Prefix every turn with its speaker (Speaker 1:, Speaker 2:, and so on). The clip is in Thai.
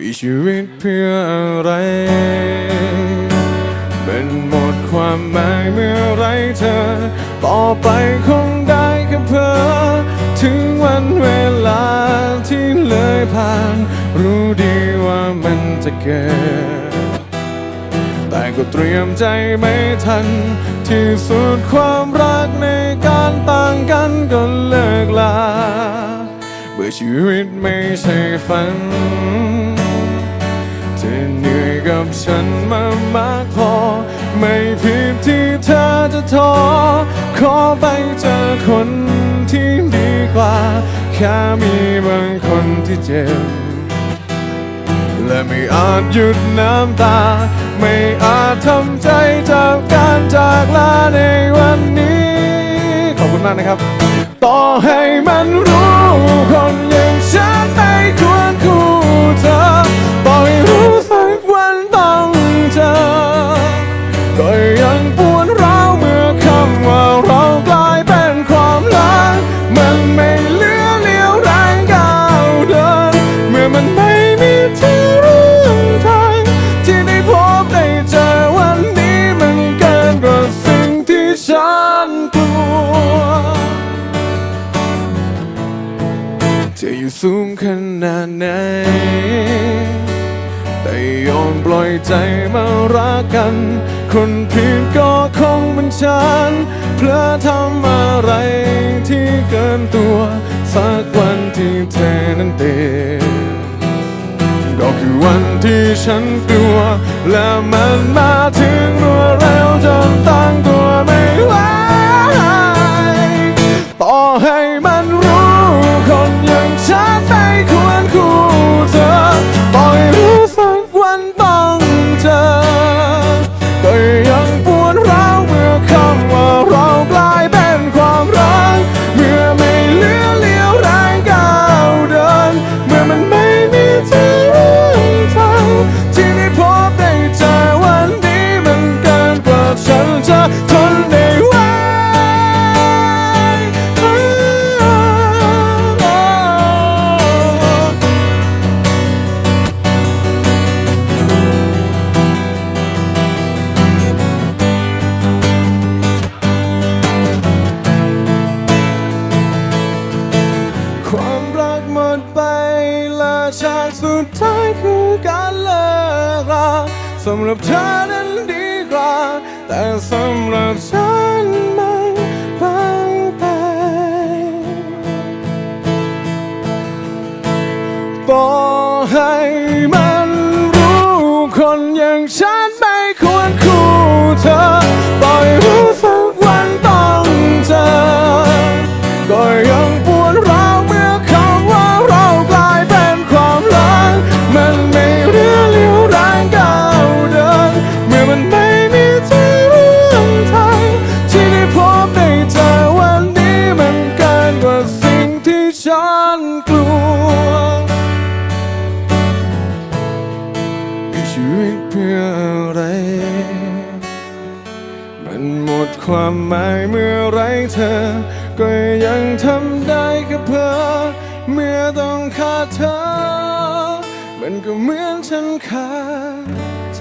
Speaker 1: มีชีวิตเพื่ออะไร เป็นหมดความหมายเมื่อไรเธอ ต่อไปคงได้แค่เพ้อถึงวันเวลาที่เลยผ่าน รู้ดีว่ามันจะเกิด แต่ก็เตรียมใจไม่ทัน ที่สุดความรักในการต่างกันก็เลิกลา เบื่อชีวิตไม่ใช่ฝัน ธอเหนื่อยกับฉันมามากพอ ไม่ผิดที่เธอจะท้อขอไปเจอคนที่ดีกว่า แค่มีบางคนที่เจ็บ และไม่อาจหยุดน้ำตา ไม่อาจทำใจจากการจากลาในวันนี้ ขอบคุณมากนะครับ ต่อให้มันรู้คนอย่างฉัน ฉันกลัวจะอยู่สูงขนาดไหน แต่ยอมปล่อยใจมารักกัน คนผิดก็คงเป็นฉัน เพลอทำอะไรที่เกินตัว สักวันที่เธอนั้นเตือนก็คือวันที่ฉันกลัว และมันมาถึงรวดเร็วจนตั้งางสุดท้ายคือการเลิกราสำหรับเธอนั้นดีกว่า แต่สำหรับฉันมันบางไปต่อให้มัน พื่ออะไร มันหมดความหมายเมื่อไรเธอ ก็ยังทำได้แค่เพ้อเมื่อต้องขาดเธอ มันก็เหมือนฉันขาดใจ